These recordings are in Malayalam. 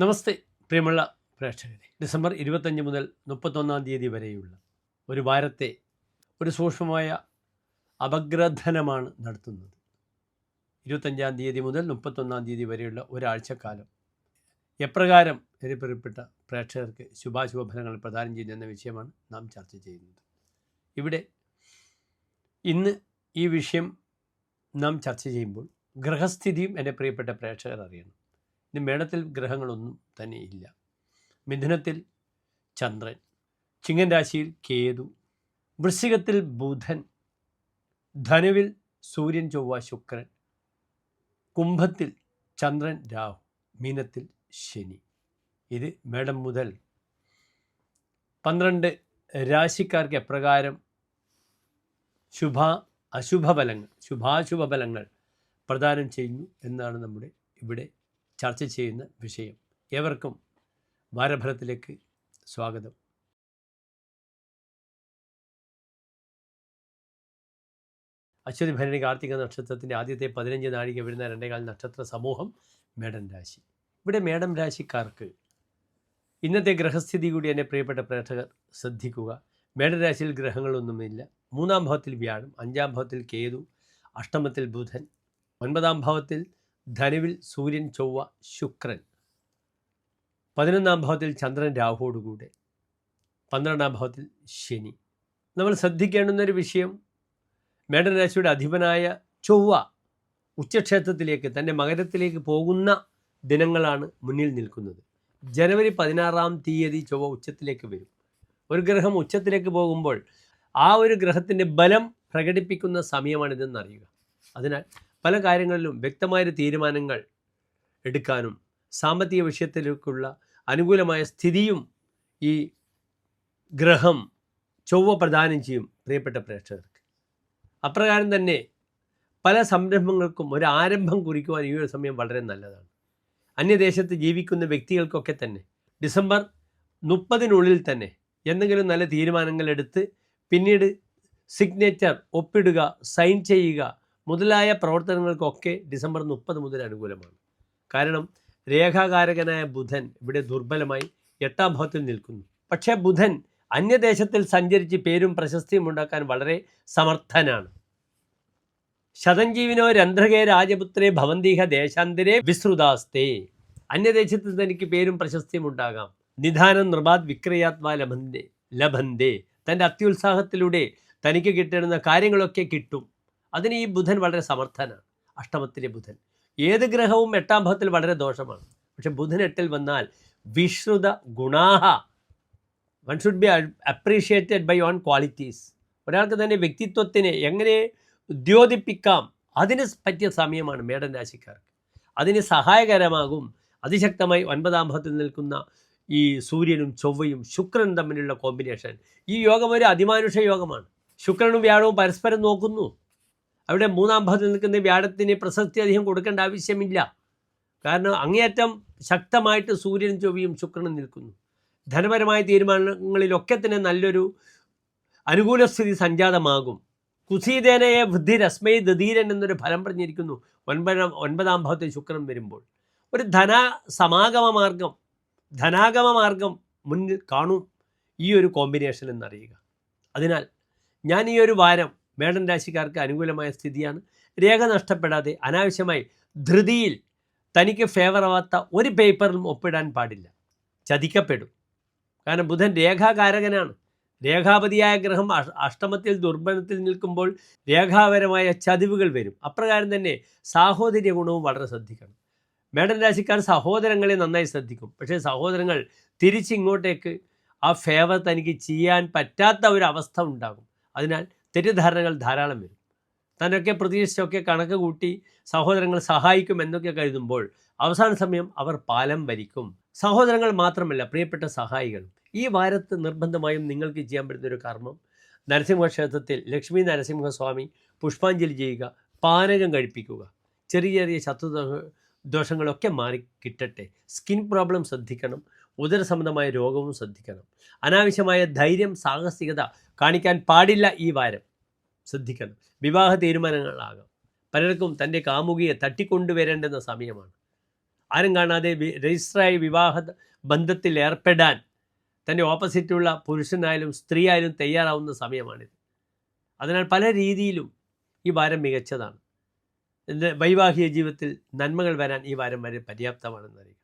നമസ്തേ പ്രിയമുള്ള പ്രേക്ഷകരെ. ഡിസംബർ ഇരുപത്തഞ്ച് മുതൽ മുപ്പത്തൊന്നാം തീയതി വരെയുള്ള ഒരു വാരത്തെ ഒരു സൂക്ഷ്മമായ അപഗ്രഥനമാണ് നടത്തുന്നത്. ഇരുപത്തഞ്ചാം തീയതി മുതൽ മുപ്പത്തൊന്നാം തീയതി വരെയുള്ള ഒരാഴ്ചക്കാലം. എപ്രകാരം എരിപ്പെറിപ്പെട്ട പ്രേക്ഷകർക്ക് ശുഭാശുഭ ഫലങ്ങൾ പ്രദാനം ചെയ്യുന്ന വിഷയമാണ് നാം ചർച്ച ചെയ്യുന്നത്. ഇവിടെ ഇന്ന് ഈ വിഷയം നാം ചർച്ച ചെയ്യുമ്പോൾ ഗ്രഹസ്ഥിതിയും എന്റെ പ്രിയപ്പെട്ട പ്രേക്ഷകർ അറിയണം. ഇനി മേടത്തിൽ ഗ്രഹങ്ങളൊന്നും തന്നെ ഇല്ല. മിഥുനത്തിൽ ചന്ദ്രൻ ചിങ്ങൻ രാശിയിൽ കേതു വൃശ്ചികത്തിൽ ബുധൻ ധനുവിൽ സൂര്യൻ ചൊവ്വ ശുക്രൻ കുംഭത്തിൽ ചന്ദ്രൻ രാഹു മീനത്തിൽ ശനി. ഇത് മേടം മുതൽ പന്ത്രണ്ട് രാശിക്കാർക്ക് എപ്രകാരം ശുഭ അശുഭ ഫലങ്ങൾ ശുഭാശുഭ ഫലങ്ങൾ പ്രദാനം ചെയ്യുന്നു എന്നാണ് നമ്മുടെ ഇവിടെ ചർച്ച ചെയ്യുന്ന വിഷയം. ഏവർക്കും ഭാരഭരത്തിലേക്ക് സ്വാഗതം. അശ്വതി ഭരണി കാർത്തിക നക്ഷത്രത്തിന്റെ ആദ്യത്തെ പതിനഞ്ച് നാഴിക വരുന്ന രണ്ടേകാൽ നക്ഷത്ര സമൂഹം മേടൻ രാശി. ഇവിടെ മേടം രാശിക്കാർക്ക് ഇന്നത്തെ ഗ്രഹസ്ഥിതി കൂടി എന്നെ പ്രിയപ്പെട്ട പ്രേക്ഷകർ ശ്രദ്ധിക്കുക. മേടരാശിയിൽ ഗ്രഹങ്ങളൊന്നുമില്ല. മൂന്നാം ഭാവത്തിൽ വ്യാഴം അഞ്ചാം ഭാവത്തിൽ കേതു അഷ്ടമത്തിൽ ബുധൻ ഒൻപതാം ഭാവത്തിൽ ധനുവിൽ സൂര്യൻ ചൊവ്വ ശുക്രൻ. പതിനൊന്നാം ഭാവത്തിൽ ചന്ദ്രൻ രാഹുവോടുകൂടെ. പന്ത്രണ്ടാം ഭാവത്തിൽ ശനി. നമ്മൾ ശ്രദ്ധിക്കേണ്ടുന്നൊരു വിഷയം മേടരാശിയുടെ അധിപനായ ചൊവ്വ ഉച്ചക്ഷേത്രത്തിലേക്ക് തന്റെ മകരത്തിലേക്ക് പോകുന്ന ദിനങ്ങളാണ് മുന്നിൽ നിൽക്കുന്നത്. ജനുവരി പതിനാറാം തീയതി ചൊവ്വ ഉച്ചത്തിലേക്ക് വരും. ഒരു ഗ്രഹം ഉച്ചത്തിലേക്ക് പോകുമ്പോൾ ആ ഒരു ഗ്രഹത്തിന്റെ ബലം പ്രകടിപ്പിക്കുന്ന സമയമാണിതെന്ന് അറിയുക അതിനാൽ പല കാര്യങ്ങളിലും വ്യക്തമായ തീരുമാനങ്ങൾ എടുക്കാനും സാമ്പത്തിക വിഷയത്തിലേക്കുള്ള അനുകൂലമായ സ്ഥിതിയും ഈ ഗ്രഹം ചൊവ്വ പ്രദാനം ചെയ്യും പ്രിയപ്പെട്ട പ്രേക്ഷകർക്ക്. അപ്രകാരം തന്നെ പല സംരംഭങ്ങൾക്കും ഒരു ആരംഭം കുറിക്കുവാൻ ഈ ഒരു സമയം വളരെ നല്ലതാണ്. അന്യദേശത്ത് ജീവിക്കുന്ന വ്യക്തികൾക്കൊക്കെ തന്നെ ഡിസംബർ മുപ്പതിനുള്ളിൽ തന്നെ എന്തെങ്കിലും നല്ല തീരുമാനങ്ങൾ എടുത്ത് പിന്നീട് സിഗ്നേച്ചർ ഒപ്പിടുക സൈൻ ചെയ്യുക മുതലായ പ്രവർത്തനങ്ങൾക്കൊക്കെ ഡിസംബർ മുപ്പത് മുതൽ അനുകൂലമാണ്. കാരണം രേഖാകാരകനായ ബുധൻ ഇവിടെ ദുർബലമായി എട്ടാം ഭാവത്തിൽ നിൽക്കുന്നു. പക്ഷേ ബുധൻ അന്യദേശത്തിൽ സഞ്ചരിച്ച് പേരും പ്രശസ്തിയും ഉണ്ടാക്കാൻ വളരെ സമർത്ഥനാണ്. ശതഞ്ജീവിനോ രന്ധ്രകേ രാജപുത്രേ ഭവന്തിഹ ദേശാന്തരേ വിശ്രുതാസ്തേ. അന്യദേശത്ത് തനിക്ക് പേരും പ്രശസ്തിയും ഉണ്ടാകാം. നിധാനം നിർബാദ് വിക്രയാത്മാ ലഭന്തേ ലഭന്തേ. തന്റെ അത്യുത്സാഹത്തിലൂടെ തനിക്ക് കിട്ടുന്ന കാര്യങ്ങളൊക്കെ കിട്ടും. അതിന് ഈ ബുധൻ വളരെ സമർത്ഥനാണ്. അഷ്ടമത്തിലെ ബുധൻ. ഏത് ഗ്രഹവും എട്ടാം ഭാവത്തിൽ വളരെ ദോഷമാണ്. പക്ഷെ ബുധൻ എട്ടിൽ വന്നാൽ വിശ്രുത ഗുണാഹ. One should be appreciated by own qualities ഒരാൾക്ക് തന്നെ വ്യക്തിത്വത്തിനെ എങ്ങനെ ഉദ്യോതിപ്പിക്കാം അതിന് പറ്റിയ സമയമാണ് മേടൻ രാശിക്കാർക്ക്. അതിന് സഹായകരമാകും. അതിശക്തമായി ഒൻപതാം ഭാവത്തിൽ നിൽക്കുന്ന ഈ സൂര്യനും ചൊവ്വയും ശുക്രനും തമ്മിലുള്ള കോമ്പിനേഷൻ ഈ യോഗം ഒരു അതിമാനുഷ യോഗമാണ്. ശുക്രനും വ്യാഴവും പരസ്പരം നോക്കുന്നു. അവിടെ മൂന്നാം ഭാഗത്ത് നിൽക്കുന്ന വ്യാഴത്തിന് പ്രശസ്തി അധികം കൊടുക്കേണ്ട ആവശ്യമില്ല. കാരണം അങ്ങേയറ്റം ശക്തമായിട്ട് സൂര്യനും ചൊവ്വയും ശുക്രനും നിൽക്കുന്നു. ധനപരമായ തീരുമാനങ്ങളിലൊക്കെ തന്നെ നല്ലൊരു അനുകൂല സ്ഥിതി സംജാതമാകും. കുസീതേനയെ വൃദ്ധി രസ്മയ ദധീരൻ എന്നൊരു ഫലം പറഞ്ഞിരിക്കുന്നു. ഒൻപതാം ഒൻപതാം ഭാവത്തിൽ ശുക്രൻ വരുമ്പോൾ. ഒരു ധന സമാഗമ മാർഗം ധനാഗമ മാർഗം മുന്നിൽ കാണും. ഈ ഒരു കോമ്പിനേഷൻ എന്നറിയുക. അതിനാൽ ഞാൻ ഈ ഒരു വാരം മേടൻ രാശിക്കാർക്ക് അനുകൂലമായ സ്ഥിതിയാണ്. രേഖ നഷ്ടപ്പെടാതെ അനാവശ്യമായി ധൃതിയിൽ തനിക്ക് ഫേവർ ആവാത്ത ഒരു പേപ്പറിലും ഒപ്പിടാൻ പാടില്ല. ചതിക്കപ്പെടും. കാരണം ബുധൻ രേഖാകാരകനാണ്. രേഖാപതിയായ ഗ്രഹം അഷ്ടമത്തിൽ ദുർബലത്തിൽ നിൽക്കുമ്പോൾ രേഖാപരമായ ചതിവുകൾ വരും. അപ്രകാരം തന്നെ സാഹോദര്യ ഗുണവും വളരെ ശ്രദ്ധിക്കണം. മേടൻ രാശിക്കാർ സഹോദരങ്ങളെ നന്നായി ശ്രദ്ധിക്കും. പക്ഷേ സഹോദരങ്ങൾ തിരിച്ചിങ്ങോട്ടേക്ക് ആ ഫേവർ തനിക്ക് ചെയ്യാൻ പറ്റാത്ത ഒരു അവസ്ഥ ഉണ്ടാകും. അതിനാൽ തെറ്റിദ്ധാരണകൾ ധാരാളം വരും. തന്നൊക്കെ പ്രതീക്ഷിച്ചൊക്കെ കണക്ക് കൂട്ടി സഹോദരങ്ങൾ സഹായിക്കും എന്നൊക്കെ കരുതുമ്പോൾ അവസാന സമയം അവർ പാലം വരിക്കും. സഹോദരങ്ങൾ മാത്രമല്ല പ്രിയപ്പെട്ട സഹായികളും. ഈ വാരത്ത് നിർബന്ധമായും നിങ്ങൾക്ക് ചെയ്യാൻ പറ്റുന്ന ഒരു കർമ്മം നരസിംഹ ക്ഷേത്രത്തിൽ ലക്ഷ്മി നരസിംഹസ്വാമി പുഷ്പാഞ്ജലി ചെയ്യുക പാനകം കഴിപ്പിക്കുക ചെറിയ ചെറിയ ശത്രു ദോഷങ്ങളൊക്കെ മാറി കിട്ടട്ടെ. സ്കിൻ പ്രോബ്ലം ശ്രദ്ധിക്കണം. ഉദര സംബന്ധമായ രോഗവും ശ്രദ്ധിക്കണം. അനാവശ്യമായ ധൈര്യം സാഹസികത കാണിക്കാൻ പാടില്ല ഈ വാരം. ശ്രദ്ധിക്കണം. വിവാഹ തീരുമാനങ്ങളാകാം. പലർക്കും തന്റെ കാമുകിയെ തട്ടിക്കൊണ്ടുവരേണ്ടുന്ന സമയമാണ്. ആരും കാണാതെ രജിസ്റ്ററായി വിവാഹ ബന്ധത്തിൽ ഏർപ്പെടാൻ തന്റെ ഓപ്പോസിറ്റുള്ള പുരുഷനായാലും സ്ത്രീ ആയാലും തയ്യാറാവുന്ന സമയമാണിത്. അതിനാൽ പല രീതിയിലും ഈ വാരം മികച്ചതാണ്. വൈവാഹിക ജീവിതത്തിൽ നന്മകൾ വരാൻ ഈ വാരം വരെ പര്യാപ്തമാണെന്നറിയുക.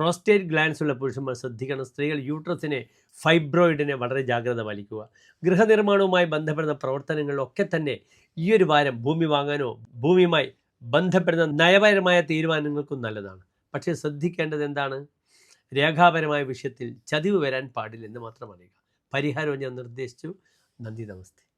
പ്രോസ്റ്റേറ്റ് ഗ്ലാൻസ് ഉള്ള പുരുഷന്മാർ ശ്രദ്ധിക്കണം. സ്ത്രീകൾ യൂട്രസിനെ ഫൈബ്രോയിഡിനെ വളരെ ജാഗ്രത പാലിക്കുക. ഗൃഹനിർമ്മാണവുമായി ബന്ധപ്പെടുന്ന പ്രവർത്തനങ്ങളിലൊക്കെ തന്നെ ഈ ഒരു വാരം ഭൂമി വാങ്ങാനോ ഭൂമിയുമായി ബന്ധപ്പെടുന്ന നയപരമായ തീരുമാനങ്ങൾക്കും നല്ലതാണ്. പക്ഷേ ശ്രദ്ധിക്കേണ്ടത് എന്താണ്? രേഖാപരമായ വിഷയത്തിൽ ചതിവ് വരാൻ പാടില്ലെന്ന് മാത്രം അറിയുക. പരിഹാരവും ഞാൻ നിർദ്ദേശിച്ചു. നന്ദി നമസ്തേ.